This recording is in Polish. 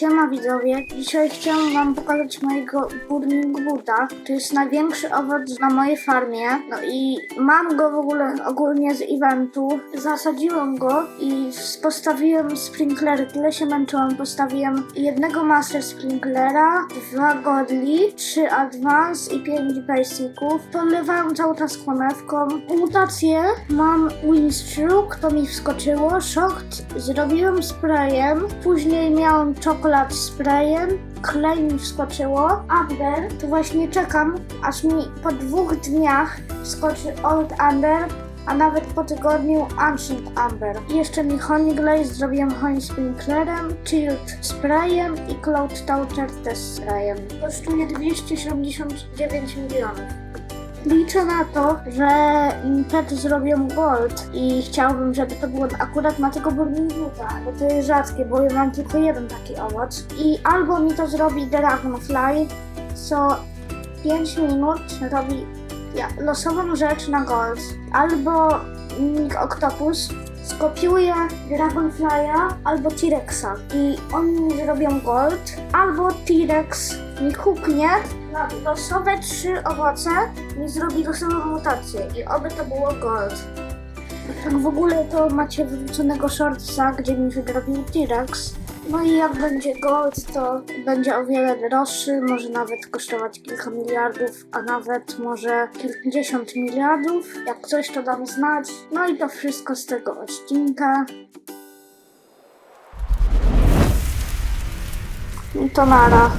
Siema widzowie, dzisiaj chciałam wam pokazać mojego Burning Buda. To jest największy owoc na mojej farmie. No i mam go w ogóle ogólnie z eventu. Zasadziłem go i postawiłem sprinklery. Tyle się męczyłam. Postawiłem jednego Master Sprinklera, dwa Godly, trzy Advance i pięć Basiców. Polewałem cały czas kłamewką. Mutacje mam Windstroke, to mi wskoczyło. Shocked zrobiłem sprayem. Później miałem czokolad sprayem. Klej mi wskoczyło. Amber, to właśnie czekam, aż mi po dwóch dniach wskoczy Old Amber, a nawet po tygodniu Ancient Amber. Jeszcze mi Honey Glaze zrobiłem Honey Sprinklerem, Chilled sprayem i Cloud Toucher też sprayem. Kosztuje 279 milionów. Liczę na to, że pet zrobią gold i chciałbym, żeby to było akurat na tego burninguta, bo to jest rzadkie, bo ja mam tylko jeden taki owoc. I albo mi to zrobi Dragonfly, co 5 minut robi losową rzecz na gold, albo Nick Octopus skopiuje Dragonfly'a albo T-Rexa i oni zrobią gold, albo T-Rex huknie na losowe trzy owoce mi zrobi losową mutację i oby to było gold. Tak w ogóle to macie wyrzuconego shortsa, gdzie mi wygrabił T-Rex. No i jak będzie gold, to będzie o wiele droższy, może nawet kosztować kilka miliardów, a nawet może kilkadziesiąt miliardów. Jak coś to dam znać. No i to wszystko z tego odcinka. I to nara.